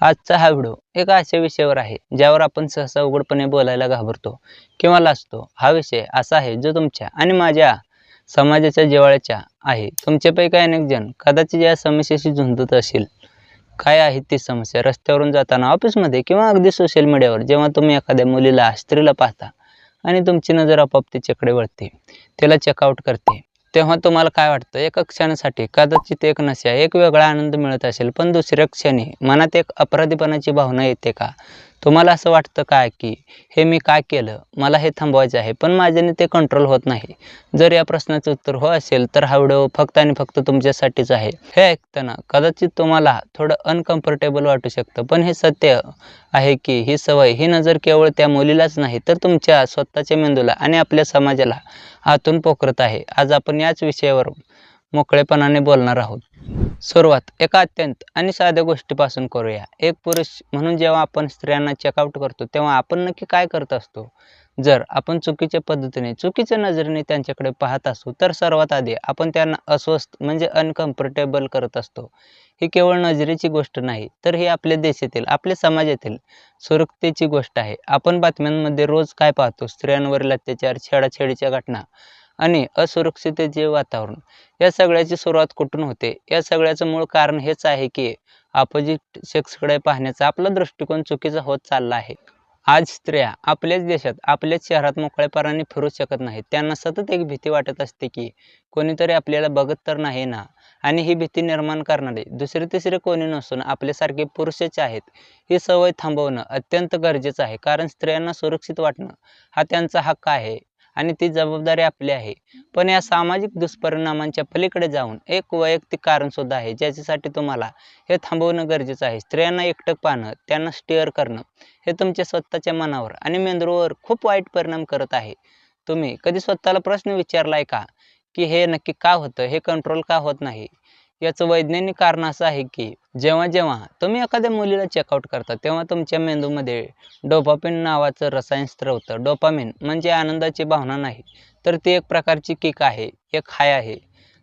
आजचा हा व्हिडिओ एका अशा विषयावर आहे ज्यावर आपण सहसा उघडपणे बोलायला घाबरतो किंवा लाजतो. हा विषय असा आहे जो तुमच्या आणि माझ्या समाजाच्या जिवाळ्याच्या आहे. तुमच्यापैकी अनेक जण कदाचित या समस्येशी झुंजत असेल काय आहे ती समस्या? रस्त्यावरून जाताना ऑफिसमध्ये किंवा अगदी सोशल मीडियावर जेव्हा तुम्ही एखाद्या मुलीला स्त्रीला पाहता आणि तुमची नजर आपोआप तिच्याकडे वळते तिला चेकआउट करते. तेव्हा तुम्हाला काय वाटतं? एका क्षणासाठी कदाचित एक नशा एक वेगळा आनंद मिळत असेल पण दुसऱ्या क्षणी मनात एक अपराधीपणाची भावना येते का? तुम्हाला असं वाटतं का की हे मी काय केलं? मला हे थांबवायचं आहे पण माझ्याने ते कंट्रोल होत नाही. जर या प्रश्नाचं उत्तर हो असेल तर हा व्हिडिओ फक्त आणि फक्त तुमच्यासाठीच आहे. हे ऐकताना कदाचित तुम्हाला थोडं अनकम्फर्टेबल वाटू शकतं पण हे सत्य आहे की ही सवय ही नजर केवळ त्या मुलीलाच नाही तर तुमच्या स्वतःच्या मेंदूला आणि आपल्या समाजाला आतून पोखरत आहे. आज आपण याच विषयावर मोकळेपणाने बोलणार आहोत. सुरुवात एका अत्यंत आणि साध्या गोष्टीपासून करूया. एक पुरुष म्हणून जेव्हा आपण स्त्रियांना चेकआउट करतो तेव्हा आपण नक्की काय करत असतो? जर आपण चुकीच्या पद्धतीने चुकीच्या नजरेने त्यांच्याकडे पाहत असू तर सर्वात आधी आपण त्यांना अस्वस्थ म्हणजे अनकम्फर्टेबल करत असतो. ही केवळ नजरेची गोष्ट नाही तर ही आपल्या देशातील आपल्या समाजातील सुरक्षतेची गोष्ट आहे. आपण बातम्यांमध्ये रोज काय पाहतो? स्त्रियांवरील अत्याचार छेडाछेडीच्या घटना. आणि असुरक्षिततेचे वातावरण या सगळ्याची सुरुवात कुठून होते? या सगळ्याचं मूळ कारण हेच आहे की अपोजिट सेक्सकडे पाहण्याचा आपला दृष्टिकोन चुकीचा होत चालला आहे. आज स्त्रिया आपल्याच देशात आपल्याच शहरात मोकळेपणाने फिरू शकत नाहीत. त्यांना सतत एक भीती वाटत असते की कोणीतरी आपल्याला बघत तर नाही ना? आणि ही भीती निर्माण करणारे दुसरे तिसरे कोणी नसून आपल्यासारखे पुरुषच आहेत. ही सवय थांबवणं अत्यंत गरजेचं आहे कारण स्त्रियांना सुरक्षित वाटणं हा त्यांचा हक्क आहे. आणि ती जबाबदारी आपली आहे. पण या सामाजिक दुष्परिणामांच्या पलीकडे जाऊन एक वैयक्तिक कारण सुद्धा आहे ज्याच्यासाठी तुम्हाला हे थांबवणं गरजेचं आहे. स्त्रियांना एकटक पाहणं त्यांना स्टेअर करणं हे तुमच्या स्वतःच्या मनावर आणि मेंदूवर खूप वाईट परिणाम करत आहे. तुम्ही कधी स्वतःला प्रश्न विचारलाय का? की हे नक्की का होतं? हे कंट्रोल का होत नाही? याचं वैज्ञानिक कारण असं आहे की जेव्हा जेव्हा तुम्ही एखाद्या मुलीला चेकआउट करता तेव्हा तुमच्या मेंदूमध्ये डोपामिन नावाचं रसायन स्त्रवतं डोपामिन म्हणजे आनंदाची भावना नाही. तर ती एक प्रकारची किक आहे एक हाय आहे.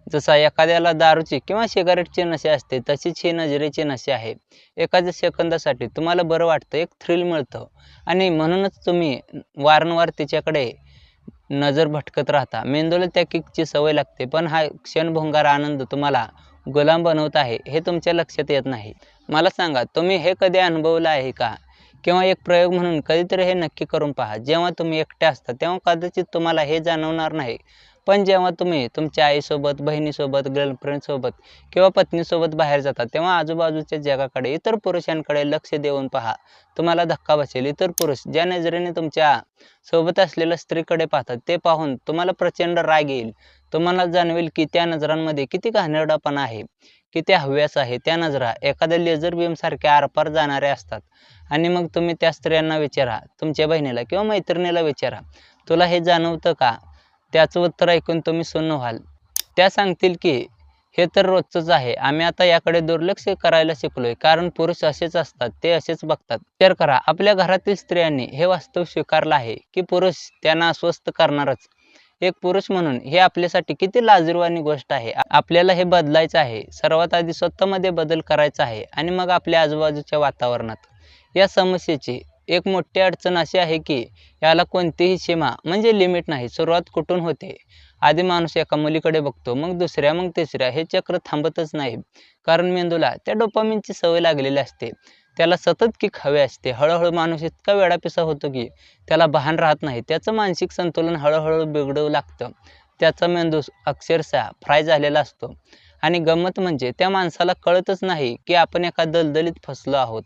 जसा एखाद्याला दारूची किंवा सिगारेटची नशे असते तशीच ही नजरेची नशे आहे. एखाद्या सेकंदासाठी तुम्हाला बरं वाटतं एक थ्रिल मिळतं. आणि म्हणूनच तुम्ही वारंवार तिच्याकडे नजर भटकत राहता. मेंदूला त्या किकची सवय लागते पण हा क्षणभोंगार आनंद तुम्हाला गुलाम बनवत आहे हे तुमच्या लक्षात येत नाही. मला सांगा तुम्ही हे कधी अनुभवलं आहे का? किंवा एक प्रयोग म्हणून कधीतरी हे नक्की करून पहा. जेव्हा तुम्ही एकटे असता तेव्हा कदाचित तुम्हाला हे जाणवणार नाही. पण जेव्हा तुम्ही तुमच्या आईसोबत बहिणीसोबत गर्लफ्रेंडसोबत किंवा पत्नीसोबत बाहेर जाता तेव्हा आजूबाजूच्या जगाकडे इतर पुरुषांकडे लक्ष देऊन पहा. तुम्हाला धक्का बसेल. इतर पुरुष ज्या नजरेने तुमच्यासोबत असलेल्या स्त्रीकडे पाहतात ते पाहून तुम्हाला प्रचंड राग येईल. तुम्हाला जाणवेल की त्या नजरांमध्ये किती घाणेरडापणा आहे किती हव्यास आहे त्या नजरा. एखाद्या लेझर बीमसारख्या आरपार जाणाऱ्या असतात. आणि मग तुम्ही त्या स्त्रियांना विचारा तुमच्या बहिणीला किंवा मैत्रिणीला विचारा. तुला हे जाणवतं का? त्याचं उत्तर ऐकून तुम्ही सुन्न व्हाल. त्या सांगतील की हे तर रोजचंच आहे. आम्ही आता याकडे दुर्लक्ष करायला शिकलोय. कारण पुरुष असेच असतात ते असेच बघतात. विचार करा आपल्या घरातील स्त्रियांनी हे वास्तव स्वीकारलं आहे की पुरुष त्यांना अस्वस्थ करणारच? एक पुरुष म्हणून हे आपल्यासाठी किती लाजीरवाणी गोष्ट आहे. आपल्याला हे बदलायचं आहे. सर्वात आधी स्वतःमध्ये बदल करायचा आहे आणि मग आपल्या आजूबाजूच्या वातावरणात. या समस्येची एक मोठी अडचण अशी आहे की याला कोणतीही सीमा म्हणजे लिमिट नाही सुरुवात कुठून होते? आधी माणूस एका मुलीकडे बघतो मग दुसऱ्या मग तिसऱ्या हे चक्र थांबतच नाही. कारण मेंदूला त्या डोपामिनची सवय लागलेली असते. त्याला सतत किक हवे असते. हळूहळू माणूस इतका वेडापिसा होतो की त्याला भान राहत नाही. त्याचं मानसिक संतुलन हळूहळू बिघडू लागतं. त्याचा मेंदू अक्षरशः फ्राय झालेला असतो. आणि गंमत म्हणजे त्या माणसाला कळतच नाही की आपण एका दलदलीत फसलो आहोत.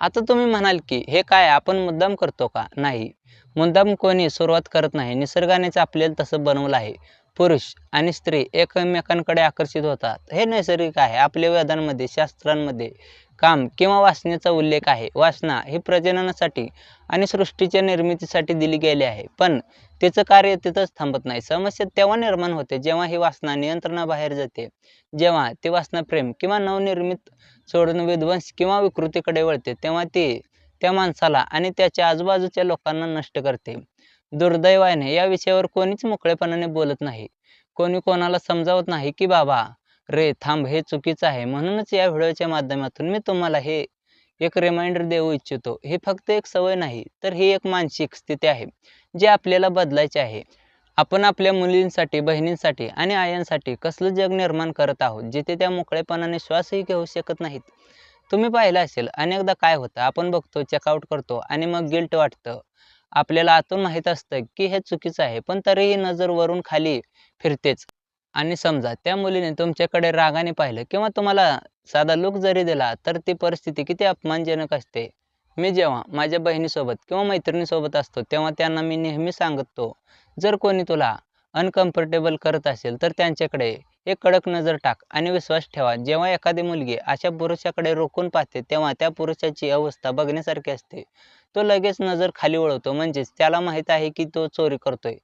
आता तुम्ही म्हणाल की हे काय आपण मुद्दाम करतो का? नाही. मुद्दाम कोणी सुरुवात करत नाही. निसर्गानेच आपल्याला तसं बनवलं आहे. पुरुष आणि स्त्री एकमेकांकडे आकर्षित होतात. हे नैसर्गिक आहे. आपल्या वेदांमध्ये शास्त्रांमध्ये काम किंवा वासनेचा उल्लेख आहे. वासना हे प्रजननासाठी आणि सृष्टीच्या निर्मितीसाठी दिली गेली आहे. पण तिचं कार्य तिथंच थांबत नाही. समस्या तेव्हा निर्माण होते जेव्हा ही वासना नियंत्रणाबाहेर जाते. जेव्हा ती वासना प्रेम किंवा नवनिर्मित सोडून विध्वंस किंवा विकृतीकडे वळते तेव्हा ती त्या माणसाला आणि त्याच्या आजूबाजूच्या लोकांना नष्ट करते. दुर्दैवाने या विषयावर कोणीच मोकळेपणाने बोलत नाही. कोणी कोणाला समजावत नाही की बाबा रे थांब हे चुकीचं आहे. म्हणूनच या व्हिडिओच्या माध्यमातून मी तुम्हाला हे एक रिमाइंडर देऊ इच्छितो. हे फक्त एक सवय नाही तर ही एक मानसिक स्थिती आहे जी आपल्याला बदलायची आहे. आपण आपल्या मुलींसाठी बहिणींसाठी आणि आयांसाठी कसलं जग निर्माण करत आहोत जिथे त्या मोकळेपणाने श्वासही घेऊ शकत नाहीत. तुम्ही पाहिलं असेल अनेकदा काय होतं आपण बघतो चेकआउट करतो आणि मग गिल्ट वाटतं. आपल्याला आतून माहीत असतं की हे चुकीचं आहे पण तरीही नजर वरून खाली फिरतेच. आणि समजा त्या मुलीने तुमच्याकडे रागाने पाहिलं किंवा तुम्हाला साधा लुक जरी दिला तर ती परिस्थिती किती अपमानजनक असते. मी जेव्हा माझ्या बहिणीसोबत किंवा मैत्रिणीसोबत असतो तेव्हा त्यांना मी नेहमी सांगतो जर कोणी तुला अनकम्फर्टेबल करत असेल तर त्यांच्याकडे एक कडक नजर टाक आणि विश्वास ठेवा. जेव्हा एखादी मुलगी अशा पुरुषाकडे रोखून पाहते तेव्हा त्या पुरुषाची अवस्था बघण्यासारखी असते. तो लगेच नजर खाली वळवतो. म्हणजेच त्याला माहीत आहे की तो चोरी करतोय.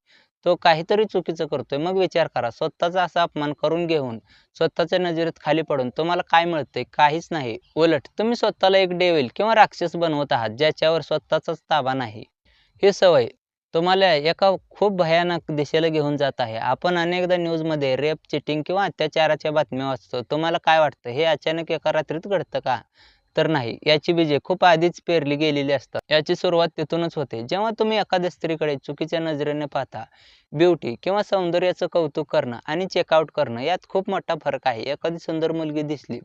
तो काहीतरी चुकीचं करतोय मग विचार करा. स्वतःचा असा अपमान करून घेऊन स्वतःच्या नजरेत खाली पडून तुम्हाला काय मिळतंय? काहीच नाही. उलट तुम्ही स्वतःला एक डेविल किंवा राक्षस बनवत आहात ज्याच्यावर स्वतःचाच ताबा नाही. ही सवय तुम्हाला एका खूप भयानक दिशेला घेऊन जात आहे. आपण अनेकदा न्यूजमध्ये रेप चिटिंग किंवा अत्याचाराच्या बातम्या वाचतो. तुम्हाला काय वाटतं? हे अचानक एका रात्रीत घडतं का? तर नाही. याची बीजे खूप आधीच पेरली गेलेली असतात. याची सुरुवात तिथूनच होते. जेव्हा तुम्ही एखाद्या स्त्रीकडे चुकीच्या नजरेने पाहता ब्युटी किंवा सौंदर्याचं कौतुक करणं आणि चेकआउट करणं यात खूप मोठा फरक आहे. एखादी सुंदर मुलगी दिसली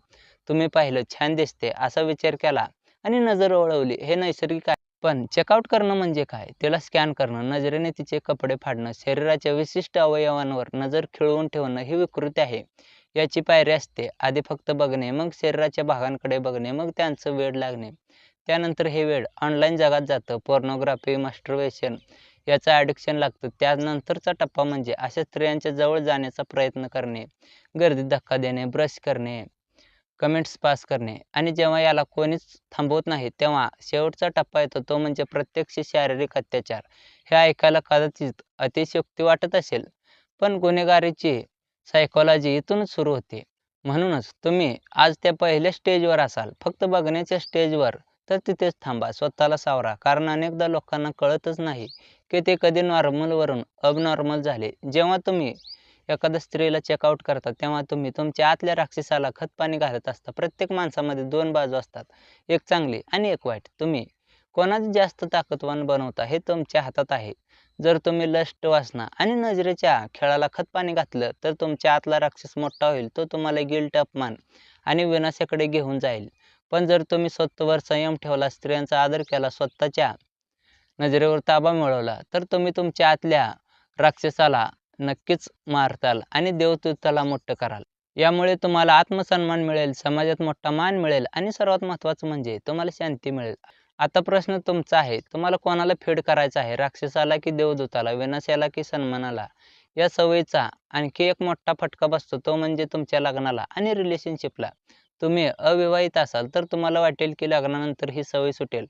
तुम्ही पाहिलं छान दिसते असा विचार केला आणि नजर वळवली हे नैसर्गिक आहे. पण चेकआउट करणं म्हणजे काय? तिला स्कॅन करणं नजरेने तिचे कपडे फाडणं शरीराच्या विशिष्ट अवयवांवर नजर खिळवून ठेवणं ही विकृती आहे. याची पायरी असते. आधी फक्त बघणे मग शरीराच्या भागांकडे बघणे मग त्यांचं वेड लागणे. त्यानंतर हे वेड ऑनलाईन जगात जातं. पोर्नोग्राफी मास्टरवेशन याचं ॲडिक्शन लागतं. त्यानंतरचा टप्पा म्हणजे अशा स्त्रियांच्या जवळ जाण्याचा प्रयत्न करणे गर्दीत धक्का देणे ब्रश करणे कमेंट्स पास करणे. आणि जेव्हा याला कोणीच थांबवत नाही तेव्हा शेवटचा टप्पा येतो. तो म्हणजे प्रत्यक्ष शारीरिक अत्याचार. हे ऐकायला कदाचित अतिशयोक्ती वाटत असेल पण गुन्हेगारीची सायकोलॉजी इथून सुरू होते. म्हणूनच तुम्ही आज त्या पहिल्या स्टेजवर असाल. फक्त बघण्याच्या स्टेजवर तर तिथेच थांबा. स्वतःला सावरा. कारण अनेकदा लोकांना कळतच नाही की ते कधी नॉर्मलवरून अबनॉर्मल झाले. जेव्हा तुम्ही एखाद्या स्त्रीला चेकआउट करता तेव्हा तुम्ही तुमच्या आतल्या राक्षसाला खतपाणी घालत असता. प्रत्येक माणसामध्ये दोन बाजू असतात. एक चांगली आणि एक वाईट. तुम्ही कोणाच जास्त ताकदवान बनवता हे तुमच्या हातात आहे. जर तुम्ही लष्ट वासना आणि नजरेच्या खेळाला खतपाणी घातलं तर तुमच्या आतला राक्षस मोठा होईल. तो तुम्हाला गिल्ट अपमान आणि विनाशाकडे घेऊन जाईल. पण जर तुम्ही स्वतःवर संयम ठेवला स्त्रियांचा आदर केला स्वतःच्या नजरेवर ताबा मिळवला तर तुम्ही तुमच्या आतल्या राक्षसाला नक्कीच मारताल आणि देवदूताला मोठं कराल. यामुळे तुम्हाला आत्मसन्मान मिळेल समाजात मोठा मान मिळेल आणि सर्वात महत्त्वाचं म्हणजे तुम्हाला शांती मिळेल. आता प्रश्न तुमचा आहे तुम्हाला कोणाला फेड करायचा आहे? राक्षसाला की देवदूताला? विनाशाला की सन्मानाला? या सवयीचा आणखी एक मोठा फटका बसतो तो म्हणजे तुमच्या लग्नाला आणि रिलेशनशिपला तुम्ही अविवाहित असाल तर तुम्हाला वाटेल की लग्नानंतर ही सवय सुटेल.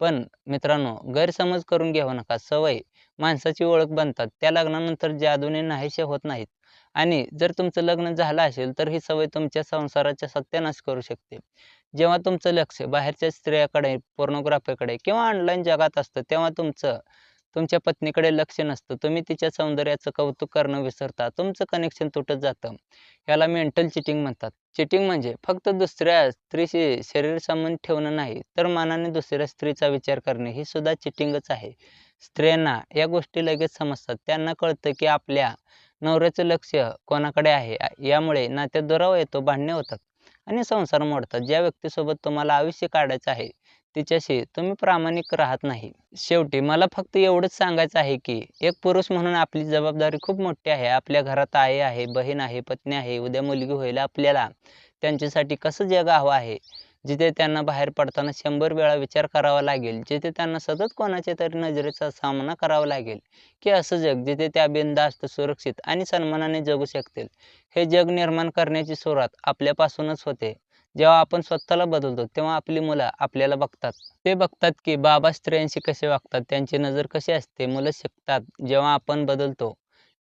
पण मित्रांनो गैरसमज करून घेऊ नका. सवय माणसाची ओळख बनतात. त्या लग्नानंतर जादूने नाहीसे होत नाहीत. आणि जर तुमचं लग्न झालं असेल तर ही सवय तुमच्या संसाराचा सत्यानाश करू शकते. जेव्हा तुमचं लक्ष बाहेरच्या स्त्रियाकडे पोर्नोग्राफीकडे किंवा ऑनलाईन जगात असतं तेव्हा तुमचं तुमच्या पत्नीकडे लक्ष नसतं. तुम्ही तिच्या सौंदर्याचं कौतुक करणं विसरता. तुमचं कनेक्शन तुटत जातं. याला मेंटल चिटिंग म्हणतात. चिटिंग म्हणजे फक्त दुसऱ्या स्त्रीशी शरीर संबंध ठेवणं नाही तर मनाने दुसऱ्या स्त्रीचा विचार करणे. ही सुद्धा चिटिंगच आहे. स्त्रियांना या गोष्टी लगेच समजतात. त्यांना कळतं की आपल्या नवऱ्याचं लक्ष कोणाकडे आहे? यामुळे नात्यात दुरावा येतो भांडणे होतात आणि संसार मोडतात. ज्या व्यक्तीसोबत तुम्हाला आयुष्य काढायचं आहे तिच्याशी तुम्ही प्रामाणिक राहत नाही. शेवटी मला फक्त एवढंच सांगायचं आहे की एक पुरुष म्हणून आपली जबाबदारी खूप मोठी आहे. आपल्या घरात आई आहे बहीण आहे पत्नी आहे उद्या मुलगी होईल आपल्याला. त्यांच्यासाठी कसं जग हवं आहे? जिथे त्यांना बाहेर पडताना शंभर वेळा विचार करावा लागेल. जिथे त्यांना सतत कोणाच्या तरी नजरेचा सामना करावा लागेल. की असं जग जिथे त्या बिनधास्त सुरक्षित आणि सन्मानाने जगू शकतील. हे जग निर्माण करण्याची सुरुवात आपल्यापासूनच होते. जेव्हा आपण स्वतःला बदलतो तेव्हा आपली मुलं आपल्याला बघतात. ते बघतात की बाबा स्त्रियांशी कसे वागतात त्यांची नजर कशी असते मुलं शिकतात. जेव्हा आपण बदलतो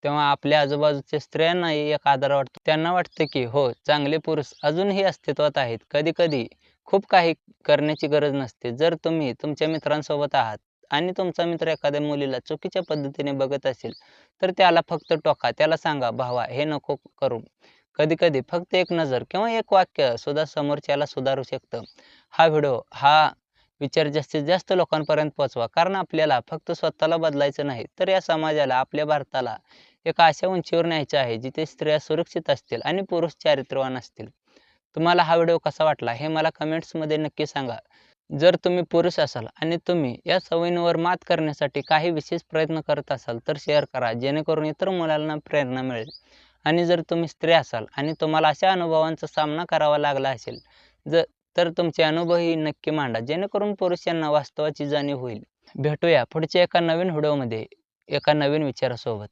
तेव्हा आपल्या आजूबाजूच्या स्त्रियांनाही एक आदर वाटतो. त्यांना वाटतं की हो चांगले पुरुष अजूनही अस्तित्वात आहेत. कधी कधी खूप काही करण्याची गरज नसते. जर तुम्ही तुमच्या मित्रांसोबत आहात आणि तुमचा मित्र एखाद्या मुलीला चुकीच्या पद्धतीने बघत असेल तर त्याला फक्त टोका. त्याला सांगा भावा हे नको करू. कधी कधी फक्त एक नजर किंवा एक वाक्य सुद्धा समोरच्याला सुधारू शकतं. हा व्हिडिओ हा विचार जास्तीत जास्त लोकांपर्यंत पोहोचवा. कारण आपल्याला फक्त स्वतःला बदलायचं नाही तर या समाजाला आपल्या भारताला एका अशा उंचीवर न्यायचं आहे जिथे स्त्रिया सुरक्षित असतील आणि पुरुष चारित्र्यवान असतील. तुम्हाला हा व्हिडिओ कसा वाटला हे मला कमेंट्समध्ये नक्की सांगा. जर तुम्ही पुरुष असाल आणि तुम्ही या सवयींवर मात करण्यासाठी काही विशेष प्रयत्न करत असाल तर शेअर करा जेणेकरून इतर मुलांना प्रेरणा मिळेल. आणि जर तुम्ही स्त्री असाल आणि तुम्हाला अशा अनुभवांचा सामना करावा लागला असेल जर तर तुमचे अनुभवही नक्की मांडा जेणेकरून पुरुष यांना वास्तवाची जाणीव होईल. भेटूया पुढच्या एका नवीन व्हिडिओमध्ये एका नवीन विचारासोबत.